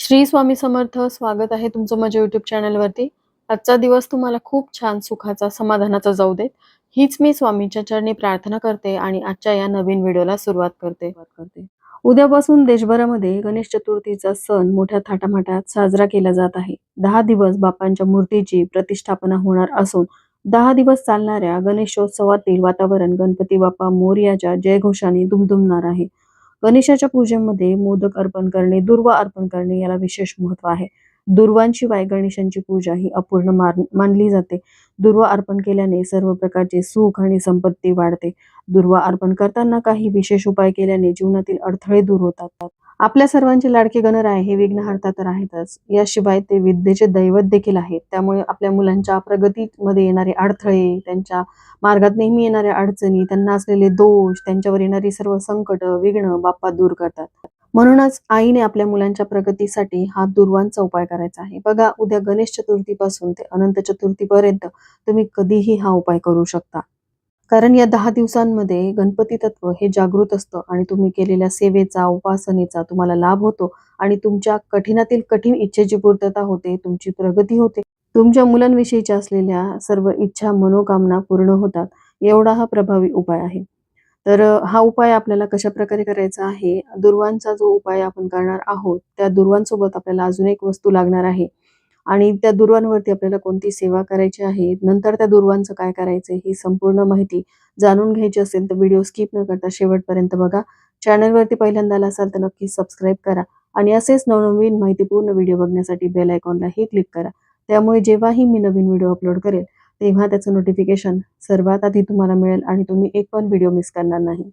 श्री स्वामी समर्थ स्वागत आहे तुमचं माझ्या युट्यूब चॅनलवरती आजचा दिवस तुम्हाला खूप छान सुखाचा समाधानाचा जाऊ देत. हीच मी स्वामींच्या चरणी प्रार्थना करते आणि आजच्या या नवीन व्हिडिओला सुरुवात करते. करते उद्यापासून देशभरामध्ये गणेश चतुर्थीचा सण मोठ्या थाटामाटात साजरा केला जात आहे. दहा दिवस बापांच्या मूर्तीची प्रतिष्ठापना होणार असून दहा दिवस चालणाऱ्या गणेशोत्सवातील वातावरण गणपती बाप्पा मोर्याच्या जयघोषाने दुमदुमणार आहे. गणेशाच्या पूजेमध्ये मोदक अर्पण करणे दुर्वा अर्पण करणे याला विशेष महत्त्व आहे. दुर्वांशिवाय गणेशांची पूजा ही अपूर्ण मानली जाते. दुर्वा अर्पण केल्याने सर्व प्रकारचे सुख आणि संपत्ती वाढते. दुर्वा अर्पण करताना काही विशेष उपाय केल्याने जीवनातील अडथळे दूर होतात. आपल्या सर्वांचे लाडके गणराय हे विघ्नहर्ता तर आहेतच. याशिवाय ते विद्येचे दैवत देखील आहेत. त्यामुळे आपल्या मुलांच्या प्रगतीमध्ये येणारे अडथळे त्यांच्या मार्गात नेहमी येणाऱ्या अडचणी त्यांना असलेले दोष त्यांच्यावर येणारी सर्व संकट विघ्न बाप्पा दूर करतात. म्हणूनच आईने आपल्या मुलांच्या प्रगतीसाठी हा दुर्वांचा उपाय करायचा आहे. बघा उद्या गणेश चतुर्थीपासून ते अनंत चतुर्थीपर्यंत तुम्ही कधीही हा उपाय करू शकता. कारण या दहा दिवसांमध्ये गणपती तत्व हे जागृत असतं आणि तुम्ही केलेल्या सेवेचा उपासनेचा तुम्हाला लाभ होतो आणि तुमच्या कठीणातील कठीण इच्छेची पूर्तता होते तुमची प्रगती होते. तुमच्या मुलांविषयीच्या असलेल्या सर्व इच्छा मनोकामना पूर्ण होतात. एवढा हा प्रभावी उपाय आहे. तर हा उपाय आपल्याला कशा प्रकारे करायचा आहे? दुर्वांचा जो उपाय आपण करणार आहोत त्या दुर्वांसोबत आपल्याला अजून एक वस्तू लागणार आहे. आणि त्या दुर्वांवरती आपल्याला कोणती सेवा करायची आहे नंतर त्या दुर्वांचं काय करायचं ही संपूर्ण माहिती जाणून घ्यायची असेल तर व्हिडिओ स्किप न करता शेवटपर्यंत बघा. चॅनलवरती पहिल्यांदा आला असाल तर नक्की सबस्क्राईब करा आणि असेच नवनवीन माहितीपूर्ण व्हिडिओ बघण्यासाठी बेल आयकॉनलाही क्लिक करा. त्यामुळे जेव्हाही मी नवीन व्हिडिओ अपलोड करेल तेव्हा त्याचं नोटिफिकेशन सर्वात आधी तुम्हाला मिळेल आणि तुम्ही एक पण व्हिडिओ मिस करणार नाही.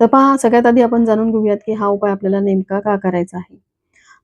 तर पहा सगळ्यात आधी आपण जाणून घेऊयात की हा उपाय आपल्याला नेमका का करायचा आहे.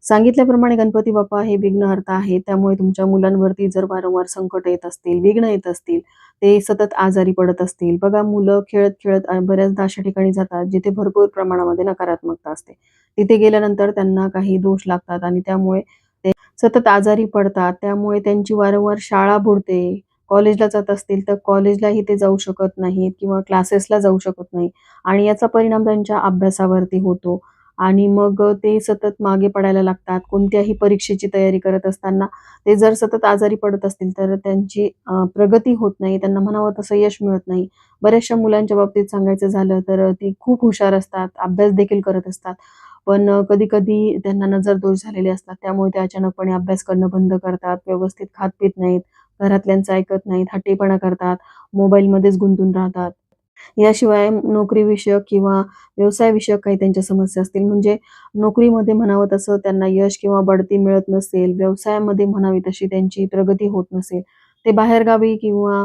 सांगितल्याप्रमाणे गणपती बाप्पा हे विघ्नहर्ता आहे त्यामुळे तुमच्या मुलांवरती जर वारंवार संकट येत असतील विघ्न येत असतील ते सतत आजारी पडत असतील. बघा मुलं खेळत खेळत बऱ्याचदा अशा ठिकाणी जातात जिथे भरपूर प्रमाणामध्ये नकारात्मकता असते. तिथे गेल्यानंतर त्यांना काही दोष लागतात आणि त्यामुळे ते सतत आजारी पडतात. त्यामुळे त्यांची वारंवार शाळा बुडते. कॉलेजला जात असतील तर कॉलेजलाही ते जाऊ शकत नाहीत किंवा क्लासेसला जाऊ शकत नाही आणि याचा परिणाम त्यांच्या अभ्यासावरती होतो. आणि मग ते सतत मागे पडायला लागतात. कोणत्याही परीक्षेची तयारी करत असताना ते जर सतत आजारी पडत असतील तर त्यांची प्रगती होत नाही त्यांना म्हणावं तसं यश मिळत नाही. बऱ्याचशा मुलांच्या बाबतीत सांगायचं झालं तर ती खूप हुशार असतात अभ्यास देखील करत असतात. पण कधी कधी त्यांना नजर दोष झालेले असतात. त्यामुळे ते अचानकपणे अभ्यास करणं बंद करतात व्यवस्थित खात पित नाहीत घरातल्यांचं ऐकत नाहीत हट्टीपणा करतात मोबाईलमध्येच गुंतून राहतात. याशिवाय नोकरीविषयक किंवा व्यवसायविषयक काही त्यांच्या समस्या असतील. म्हणजे नोकरीमध्ये म्हणावं तसं त्यांना यश किंवा बढती मिळत नसेल व्यवसायामध्ये म्हणावी तशी त्यांची प्रगती होत नसेल. ते बाहेरगावी किंवा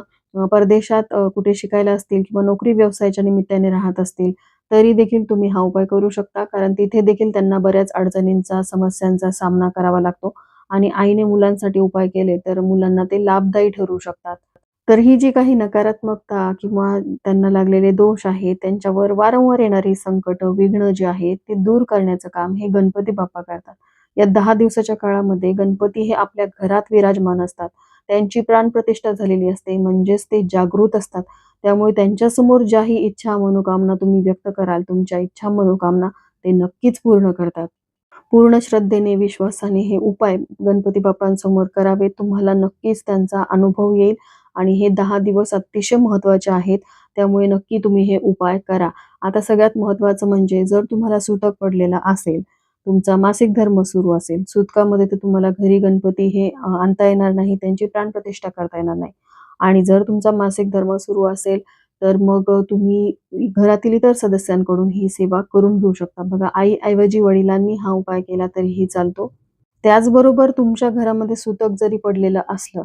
परदेशात कुठे शिकायला असतील किंवा नोकरी व्यवसायाच्या निमित्ताने राहत असतील तरी देखील तुम्ही हा उपाय करू शकता. कारण तिथे देखील त्यांना बऱ्याच अडचणींचा समस्यांचा सामना करावा लागतो. आणि आईने मुलांसाठी उपाय केले तर मुलांना ते लाभदायी ठरू शकतात. तर ही जी काही नकारात्मकता किंवा त्यांना लागलेले दोष आहेत त्यांच्यावर वारंवार येणारी संकट विघ्न जे आहेत ते दूर करण्याचं काम हे गणपती बाप्पा करतात. या दहा दिवसाच्या काळामध्ये गणपती हे आपल्या घरात विराजमान असतात. त्यांची प्राणप्रतिष्ठा झालेली असते म्हणजेच ते जागृत असतात. त्यामुळे त्यांच्यासमोर ज्याही इच्छा मनोकामना तुम्ही व्यक्त कराल तुमच्या इच्छा मनोकामना ते नक्कीच पूर्ण करतात. पूर्ण श्रद्धेने विश्वासाने हे उपाय गणपती बाप्पांसमोर करावे तुम्हाला नक्कीच त्यांचा अनुभव येईल. आणि हे दहा दिवस अतिशय महत्त्वाचे आहेत. त्यामुळे नक्की तुम्ही हे उपाय करा. आता सगळ्यात महत्वाचं म्हणजे जर तुम्हाला सुतक पडलेला असेल तुमचा मासिक धर्म सुरू असेल सुतकामध्ये तर तुम्हाला घरी गणपती हे आणता येणार नाही त्यांची प्राणप्रतिष्ठा करता येणार नाही. आणि जर तुमचा मासिक धर्म सुरू असेल तर मग तुम्ही घरातील इतर सदस्यांकडून ही सेवा करून घेऊ शकता. बघा आई ऐवजी वडिलांनी हा उपाय केला तरीही चालतो. त्याचबरोबर तुमच्या घरामध्ये सुतक जरी पडलेलं असलं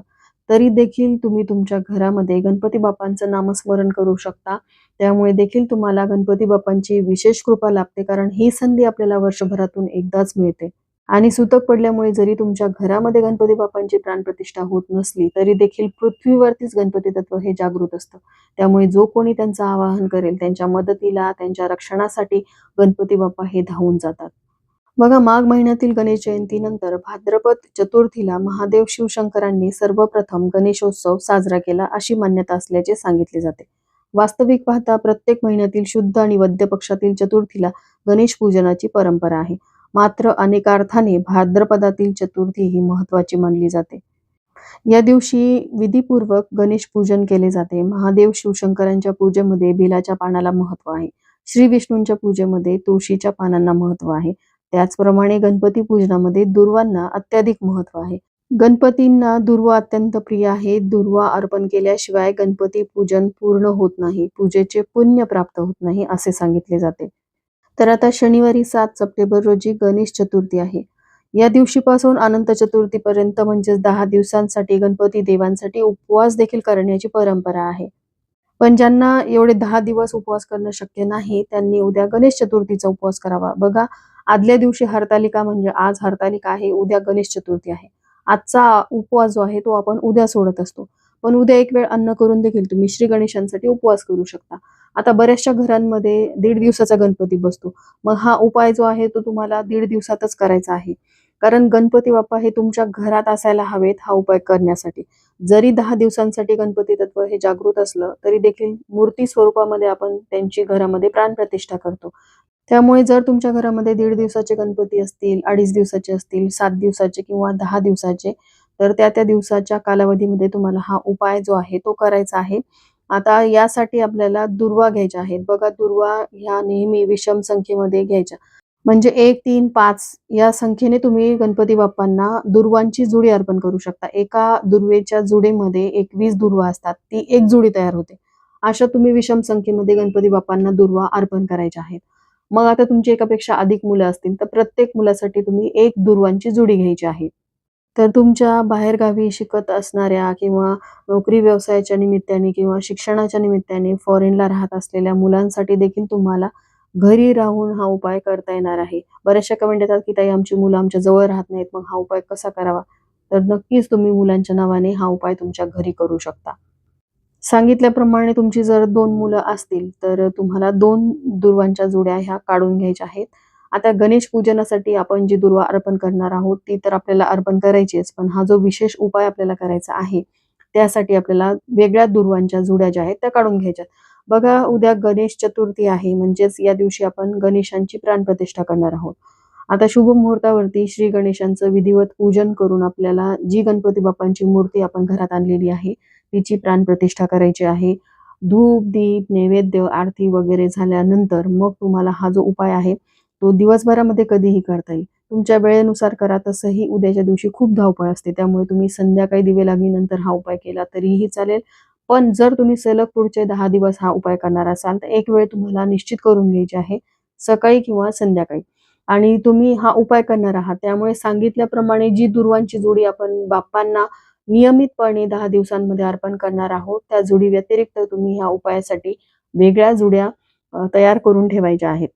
तरी देखील तुम्ही तुमच्या घरामध्ये गणपती बाप्पांचं नामस्मरण करू शकता. त्यामुळे देखील तुम्हाला गणपती बाप्पांची विशेष कृपा लाभते कारण ही संधी आपल्याला वर्षभरातून एकदाच मिळते. आणि सुतक पडल्यामुळे जरी तुमच्या घरामध्ये गणपती बाप्पांची प्राणप्रतिष्ठा होत नसली तरी देखील पृथ्वीवरतीच गणपती तत्व हे जागृत असतं. त्यामुळे जो कोणी त्यांचं आवाहन करेल त्यांच्या मदतीला त्यांच्या रक्षणासाठी गणपती बाप्पा हे धावून जातात. बघा माघ महिन्यातील गणेश जयंतीनंतर भाद्रपद चतुर्थीला महादेव शिवशंकरांनी सर्वप्रथम गणेशोत्सव साजरा केला अशी मान्यता असल्याचे सांगितले जाते. वास्तविक पाहता प्रत्येक महिन्यातील शुद्ध आणि वद्य पक्षातील चतुर्थीला गणेश पूजनाची परंपरा आहे. मात्र अनेक अर्थाने भाद्रपदातील चतुर्थी ही महत्वाची मानली जाते. या दिवशी विधीपूर्वक गणेश पूजन केले जाते. महादेव शिवशंकरांच्या पूजेमध्ये बिलाच्या पानाला महत्त्व आहे. श्री विष्णूंच्या पूजेमध्ये तुळशीच्या पानांना महत्त्व आहे. त्याचप्रमाणे गणपती पूजनामध्ये दुर्वांना अत्याधिक महत्त्व आहे. गणपतींना दुर्वा अत्यंत प्रिय आहे. दुर्वा अर्पण केल्याशिवाय गणपती पूजन पूर्ण होत नाही. पूजेचे पुण्य प्राप्त होत नाही असे सांगितले जाते. तर आता शनिवारी सात सप्टेंबर रोजी गणेश चतुर्थी आहे. या दिवशीपासून अनंत चतुर्थीपर्यंत म्हणजेच दहा दिवसांसाठी गणपती देवांसाठी उपवास देखील करण्याची परंपरा आहे. पण ज्यांना एवढे दहा दिवस उपवास करणं शक्य नाही त्यांनी उद्या गणेश चतुर्थीचा उपवास करावा. बघा आदल्या दिवशी हरतालिका म्हणजे आज हरतालिका आहे उद्या गणेश चतुर्थी आहे. आजचा उपवास जो आहे तो आपण उद्या सोडत असतो. पण उद्या एक वेळ अन्न करून देखील तुम्ही श्री गणेशांसाठी उपवास करू शकता. आता बऱ्याचशा घरांमध्ये दीड दिवसाचा गणपती बसतो. मग हा उपाय जो आहे तो तुम्हाला दीड दिवसातच करायचा आहे. कारण गणपती बाप्पा हे तुमच्या घरात असायला हवेत हा उपाय करण्यासाठी. जरी दहा दिवसांसाठी गणपती तत्व हे जागृत असलं तरी देखील मूर्ती स्वरूपामध्ये आपण त्यांची घरामध्ये प्राणप्रतिष्ठा करतो. त्यामुळे जर तुमच्या घरामध्ये दीड दिवसाचे गणपती असतील अडीच दिवसाचे असतील सात दिवसाचे किंवा दहा दिवसाचे तर त्या त्या दिवसाच्या कालावधीमध्ये तुम्हाला हा उपाय जो आहे तो करायचा आहे. आता यासाठी आपल्याला दुर्वा घ्यायच्या आहेत. बघा दुर्वा ह्या नेहमी विषम संख्येमध्ये घ्यायच्या. म्हणजे एक तीन पाच या संख्येने तुम्ही गणपती बाप्पांना दुर्वांची जुडी अर्पण करू शकता. एका दुर्वेच्या जुडीमध्ये एकवीस दुर्वा असतात. ती एक जुडी तयार होते. अशा तुम्ही विषम संख्येमध्ये गणपती बाप्पांना दुर्वा अर्पण करायच्या आहेत. मग आता तुमची एकापेक्षा अधिक मुलं असतील तर प्रत्येक मुलासाठी तुम्ही एक दुर्वांची जुडी घ्यायची आहे. तर तुमच्या बाहेरगावी शिकत असणाऱ्या किंवा नोकरी व्यवसायाच्या निमित्ताने किंवा शिक्षणाच्या निमित्ताने फॉरेनला राहत असलेल्या मुलांसाठी देखील तुम्हाला घरी राहून हा उपाय करता येणार आहे. बऱ्याचशा कमेंट येतात की ताई आमची मुलं आमच्या जवळ राहत नाहीत मग हा उपाय कसा करावा? तर नक्कीच तुम्ही मुलांच्या नावाने हा उपाय तुमच्या घरी करू शकता. सांगितल्याप्रमाणे तुमची जर दोन मुलं असतील तर तुम्हाला दोन दुर्वांच्या जोड्या ह्या काढून घ्यायच्या आहेत. आता गणेश पूजनासाठी आपण जी दुर्वा अर्पण करणार आहोत ती तर आपल्याला अर्पण करायचीच पण हा जो विशेष उपाय आपल्याला करायचा आहे त्यासाठी आपल्याला वेगळ्या दुर्वांच्या जुड्या ज्या आहेत त्या काढून घ्यायच्या बघा उद्या गणेश चतुर्थी आहे म्हणजेच या दिवशी आपण गणेशांची प्राणप्रतिष्ठा करणार आहोत. आता शुभ मुहूर्तावरती श्री गणेशांचं विधिवत पूजन करून आपल्याला जी गणपती बाप्पांची मूर्ती आपण घरात आणलेली आहे तिची प्राणप्रतिष्ठा करायची आहे. धूप दीप नैवेद्य आरती वगैरे झाल्यानंतर मग तुम्हाला हा जो उपाय आहे तो दिवसभरामध्ये कधीही करता येईल. तुमच्या वेळेनुसार करा तसंही उद्याच्या दिवशी खूप धावपळ असते. त्यामुळे तुम्ही संध्याकाळी दिवे लागल्यानंतर हा उपाय केला तरीही चालेल. पण जर तुम्ही सलग पुढचे दहा दिवस हा उपाय करणार असाल तर एक वेळ तुम्हाला निश्चित करून घ्यायची आहे सकाळी किंवा संध्याकाळी. आणि तुम्ही हा उपाय करणार आहात त्यामुळे सांगितल्याप्रमाणे जी दुर्वांची जोडी आपण बाप्पांना नियमितपणे दहा दिवसांमध्ये अर्पण करणार आहोत. त्या जुडी व्यतिरिक्त तुम्ही ह्या उपायासाठी वेगळ्या जुड्या तयार करून ठेवायच्या आहेत.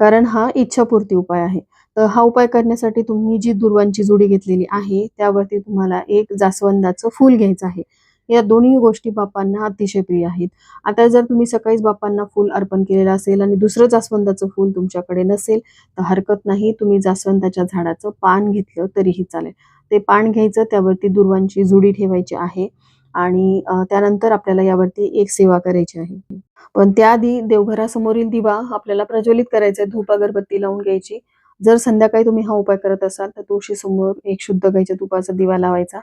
कारण हा इच्छापूर्ती उपाय आहे. तर हा उपाय करण्यासाठी तुम्ही जी दुर्वांची जुडी घेतलेली आहे त्यावरती तुम्हाला एक जास्वंदाचं फूल घ्यायचं आहे. या दोन्ही गोष्टी बापांना अतिशय प्रिय आहेत. आता जर तुम्ही सकाळीच बापांना फूल अर्पण केलेलं असेल आणि दुसरं जास्वंदाचं फूल तुमच्याकडे नसेल तर हरकत नाही. तुम्ही जास्वंदाच्या झाडाचं पान घेतलं तरीही चालेल. ते पान घ्यायचं त्यावरती दुर्वांची जुडी ठेवायची आहे आणि त्यानंतर आपल्याला यावरती एक सेवा करायची आहे. पण त्याआधी देवघरासमोरील दिवा आपल्याला प्रज्वलित करायचा आहे धूप अगरबत्ती लावून घ्यायची. जर संध्याकाळी तुम्ही हा उपाय करत असाल तर तुळशी समोर एक शुद्ध गायच्या तुपाचा दिवा लावायचा.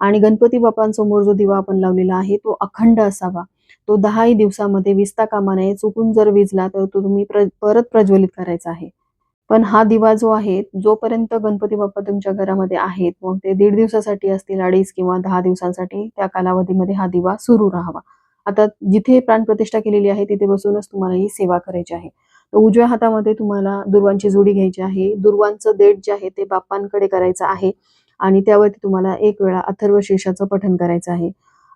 आणि गणपती बाप्पांसमोर जो दिवा आपण लावलेला आहे तो अखंड असावा. तो दहाही दिवसामध्ये विजता कामा नये चुकून जर विजला तर तो तुम्ही प्र, परत प्रज्वलित करायचा आहे. पण हा दिवा जो आहे जोपर्यंत गणपती बाप्पा तुमच्या घरामध्ये आहेत मग ते दीड दिवसासाठी असतील अडीच किंवा दहा दिवसांसाठी त्या कालावधीमध्ये हा दिवा सुरू राहावा. आता जिथे प्राणप्रतिष्ठा केलेली आहे तिथे बसूनच तुम्हाला ही सेवा करायची आहे. तर उजव्या हातामध्ये तुम्हाला दुर्वांची जोडी घ्यायची आहे. दुर्वांचं देठ जे आहे ते बाप्पांकडे करायचं आहे आणि त्यावरती तुम्हाला एक वेळा अथर्व शीर्षाचं पठण करायचं आहे.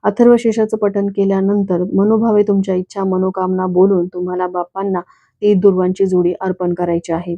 अथर्व शीर्षाचं पठण केल्यानंतर मनोभावे तुमच्या इच्छा मनोकामना बोलून तुम्हाला बाप्पांना ती दुर्वांची जोडी अर्पण करायची आहे.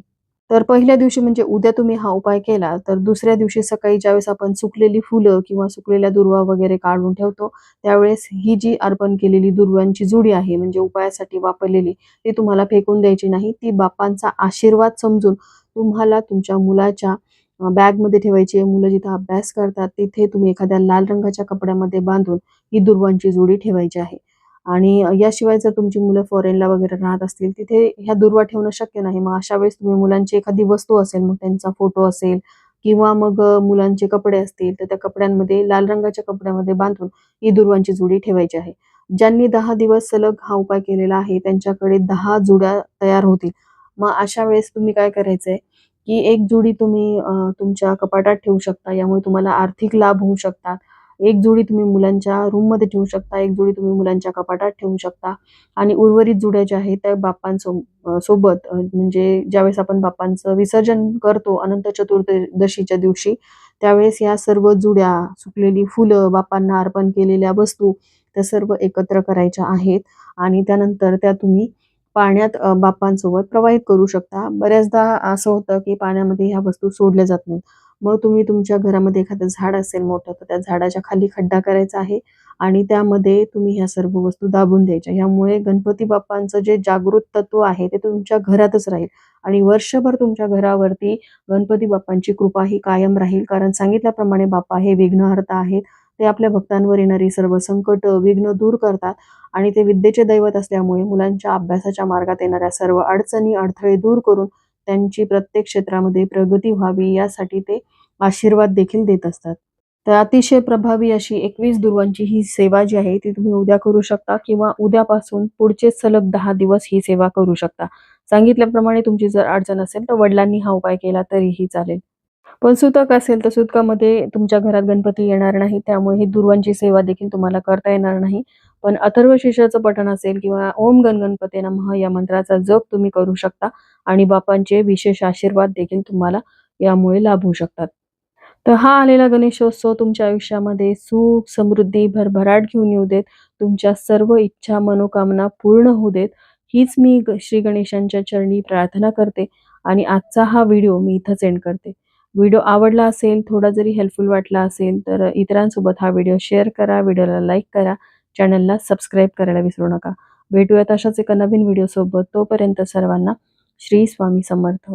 तर पहिल्या दिवशी म्हणजे उद्या तुम्ही हा उपाय केला तर दुसऱ्या दिवशी सकाळी ज्यावेळेस आपण सुकलेली फुलं किंवा सुकलेल्या दुर्वा वगैरे काढून ठेवतो त्यावेळेस ही जी अर्पण केलेली दुर्वांची जुडी आहे म्हणजे उपायासाठी वापरलेली ती तुम्हाला फेकून द्यायची नाही. ती बापांचा आशीर्वाद समजून तुम्हाला तुमच्या मुलाच्या बॅगमध्ये ठेवायची आहे. मुलं जिथं अभ्यास करतात तिथे तुम्ही एखाद्या लाल रंगाच्या कपड्यामध्ये बांधून ही दुर्वांची जोडी ठेवायची आहे. आणि याशिवाय जर तुमची मुलं फॉरेनला वगैरे राहत असतील तिथे ह्या दुर्वा ठेवणं शक्य नाही. मग अशा वेळेस तुम्ही मुलांची एखादी वस्तू असेल मग त्यांचा फोटो असेल किंवा मग मुलांचे कपडे असतील तर त्या कपड्यांमध्ये लाल रंगाच्या कपड्यामध्ये बांधून ही दुर्वांची जुडी ठेवायची आहे. ज्यांनी दहा दिवस सलग हा उपाय केलेला आहे त्यांच्याकडे दहा जुड्या तयार होतील. मग अशा वेळेस तुम्ही काय करायचंय की एक जुडी तुम्ही तुमच्या कपाटात ठेवू शकता. यामुळे तुम्हाला आर्थिक लाभ होऊ शकतात. एक जोडी तुम्ही मुलांच्या रूममध्ये ठेवू शकता एक जोडी तुम्ही मुलांच्या कपाटात ठेवू शकता. आणि उर्वरित जुड्या ज्या आहेत त्या बाप्पांसो सोबत म्हणजे ज्यावेळेस आपण बाप्पांचं विसर्जन करतो अनंत चतुर्दशीच्या दिवशी त्यावेळेस या सर्व जुड्या सुकलेली फुलं बाप्पांना अर्पण केलेल्या वस्तू त्या सर्व एकत्र करायच्या आहेत. आणि त्यानंतर त्या तुम्ही पाण्यात बाप्पांसोबत प्रवाहित करू शकता. बऱ्याचदा असं होतं की पाण्यामध्ये ह्या वस्तू सोडल्या जात नाहीत. मग तुम्ही तुमच्या घरामध्ये एखादं झाड असेल मोठं तर त्या झाडाच्या खाली खड्डा करायचा आहे आणि त्यामध्ये तुम्ही ह्या सर्व वस्तू दाबून द्यायच्या. यामुळे गणपती बाप्पांचं जे जागृत तत्व आहे ते तुमच्या घरातच राहील. आणि वर्षभर तुमच्या घरावरती गणपती बाप्पांची कृपा ही कायम राहील. कारण सांगितल्याप्रमाणे बाप्पा हे विघ्नहर्ता आहेत. ते आपल्या भक्तांवर येणारी सर्व संकट विघ्न दूर करतात. आणि ते विद्येचे दैवत असल्यामुळे मुलांच्या अभ्यासाच्या मार्गात येणाऱ्या सर्व अडचणी अडथळे दूर करून त्यांची प्रत्येक क्षेत्रामध्ये प्रगती व्हावी यासाठी ते आशीर्वाद देखील देत असतात. तर अतिशय प्रभावी अशी एकवीस दुर्वांची ही सेवा जी आहे ती तुम्ही उद्या करू शकता किंवा उद्यापासून पुढचे सलग दहा दिवस ही सेवा करू शकता. सांगितल्याप्रमाणे तुमची जर अडचण असेल तर वडिलांनी हा उपाय केला तरीही चालेल. पण सुतक असेल तर सुतकामध्ये तुमच्या घरात गणपती येणार नाही त्यामुळे ही दुर्वांची सेवा देखील तुम्हाला करता येणार नाही. पण अथर्व शिष्याचं पठण असेल किंवा ओम गण गणपती नमः या मंत्राचा जप तुम्ही करू शकता आणि बापांचे विशेष आशीर्वाद देखील तुम्हाला यामुळे लाभू शकतात. तर हा आलेला गणेशोत्सव तुमच्या आयुष्यामध्ये सुख समृद्धी भरभराट घेऊन येऊ देत. तुमच्या सर्व इच्छा मनोकामना पूर्ण होऊ देत. हीच मी श्री गणेशांच्या चरणी प्रार्थना करते आणि आजचा हा व्हिडिओ मी इथं सेंड करते. व्हिडिओ आवडला असेल थोडा जरी हेल्पफुल वाटला असेल तर इतरांसोबत हा व्हिडिओ शेअर करा व्हिडिओला लाईक करा चॅनलला सबस्क्राईब करायला विसरू नका. भेटूयात अशाच एका नवीन व्हिडिओ सोबत. तोपर्यंत सर्वांना श्री स्वामी समर्थ.